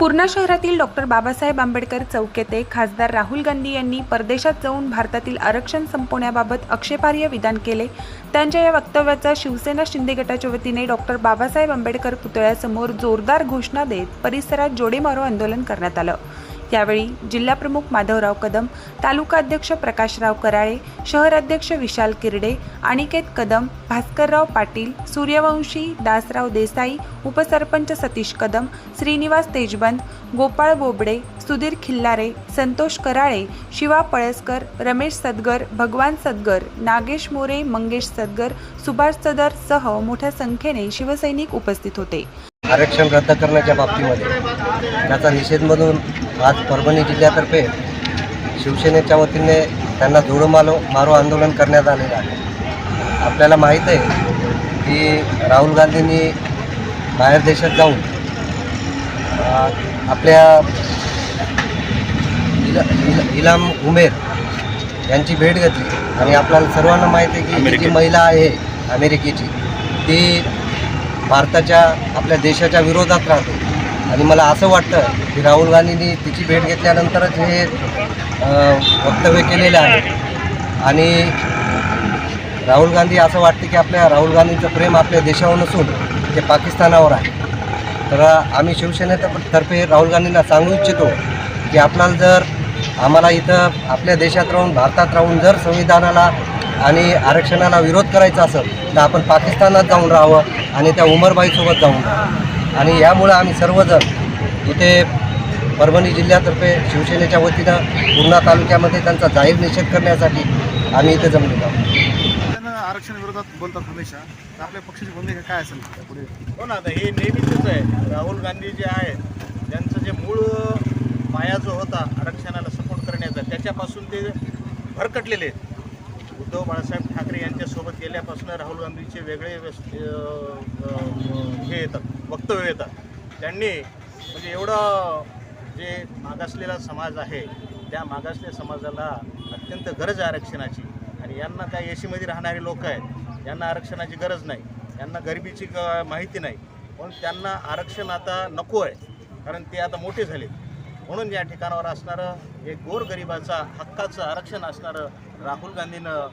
पूर्णा शहरातील डॉक्टर बाबासाहेब आंबेडकर चौक येथे खासदार राहुल गांधी यांनी परदेशात जाऊन भारतातील आरक्षण संपवण्याबाबत आक्षेपार्ह विधान केले. त्यांच्या या वक्तव्याचा शिवसेना शिंदे गटाच्या वतीने डॉक्टर बाबासाहेब आंबेडकर पुतळ्यासमोर जोरदार घोषणा देत परिसरात जोडेमारो आंदोलन करण्यात आलं. यावेळी जिल्हाप्रमुख माधवराव कदम तालुका अध्यक्ष प्रकाशराव कराळे शहराध्यक्ष विशाल किरडे अनिकेत कदम भास्करराव पाटील सूर्यवंशी दासराव देसाई उपसरपंच सतीश कदम श्रीनिवास तेजबंद गोपाळ बोबडे सुधीर खिल्लारे संतोष कराळे शिवा पळसकर रमेश सदगर भगवान सदगर नागेश मोरे मंगेश सदगर सुभाष सदर सह मोठ्या संख्येने शिवसैनिक उपस्थित होते. आरक्षण रद्द करण्याच्या बाबतीमध्ये त्याचा निषेध म्हणून आज परभणी जिल्ह्यातर्फे शिवसेनेच्या वतीने त्यांना जोडो मालो मारो आंदोलन करण्यात आलेलं आहे. आपल्याला माहीत आहे की राहुल गांधींनी बाहेर देशात जाऊन आपल्या इला इला इलाम उमेर यांची भेट घेतली. आणि आपल्याला सर्वांना माहिती आहे की जी महिला आहे अमेरिकेची ती भारताच्या आपल्या देशाच्या विरोधात राहते. आणि मला असं वाटतं की राहुल गांधींनी तिची भेट घेतल्यानंतरच हे वक्तव्य केलेलं आहे. आणि राहुल गांधी असं वाटते की आपल्या राहुल गांधींचं प्रेम आपल्या देशावर नसून ते पाकिस्तानावर आहे. तर आम्ही शिवसेनेतर्फे राहुल गांधींना सांगू इच्छितो की आपल्याला जर आम्हाला इथं आपल्या देशात राहून भारतात राहून जर संविधानाला आणि आरक्षणाला विरोध करायचा असेल तर आपण पाकिस्तानात जाऊन राहावं आणि त्या उमरबाईसोबत जाऊन राहावं. आणि यामुळं आम्ही सर्वजण इथे परभणी जिल्ह्यातर्फे शिवसेनेच्या वतीनं पूर्णा तालुक्यामध्ये त्यांचा जाहीर निषेध करण्यासाठी आम्ही इथे जमलेलो आहोत. त्यानं आरक्षण विरोधात बोलतात हमेशा. तर आपल्या पक्षाची भूमिका काय असेल? पुढे. हो ना आता हे नेहमीचंच आहे. राहुल गांधी जे आहेत त्यांचं जे मूळ पाया जो होता आरक्षणाला सपोर्ट करण्याचा त्याच्यापासून ते भरकटलेले आहेत. उद्धव बाळासाहेब ठाकरे यांच्यासोबत गेल्यापासून राहुल गांधीचे वेगळे हे येतात. वक्तव्य येतात. त्यांनी म्हणजे एवढं जे मागासलेला समाज आहे त्या मागासलेल्या समाजाला अत्यंत गरज आहे आरक्षणाची. आणि यांना काय एशीमध्ये राहणारे लोक आहेत यांना आरक्षणाची गरज नाही यांना गरिबीची ग- माहिती नाही. म्हणून त्यांना आरक्षण आता नको आहे कारण ते आता मोठे झाले म्हणून या ठिकाणावर असणारं एक गोरगरिबाचा हक्काचं आरक्षण असणारं राहुल गांधीनं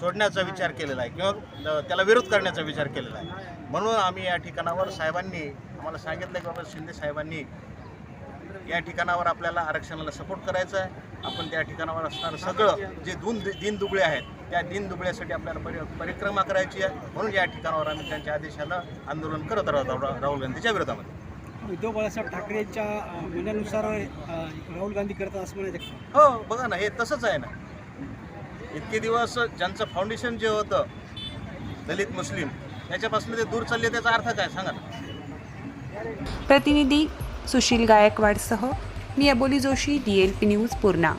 सोडण्याचा विचार केलेला आहे किंवा त्याला विरोध करण्याचा विचार केलेला आहे. म्हणून आम्ही या ठिकाणावर साहेबांनी आम्हाला सांगितलं की बाबा शिंदे साहेबांनी या ठिकाणावर आपल्याला आरक्षणाला सपोर्ट करायचा आहे. आपण त्या ठिकाणावर असणारं सगळं जे दून दिनदुबळे आहेत त्या दिनदुबळ्यासाठी आपल्याला परि परिक्रमा करायची आहे. म्हणून या ठिकाणावर आम्ही त्यांच्या आदेशानं आंदोलन करत राहतो राहुल गांधीच्या विरोधामध्ये. उद्धव बाळासाहेब ठाकरे यांच्या अ, म्हणण्यानुसार राहुल गांधी करतात असं म्हणायचं? हो बघा ना हे तसंच आहे ना. इतके दिवस ज्यांचं फाउंडेशन जे होतं दलित मुस्लिम त्याच्यापासून ते दूर चालले त्याचा अर्थ काय सांगा ना? प्रतिनिधी सुशील गायकवाडसह मी Aboli Joshi D L P news Purna.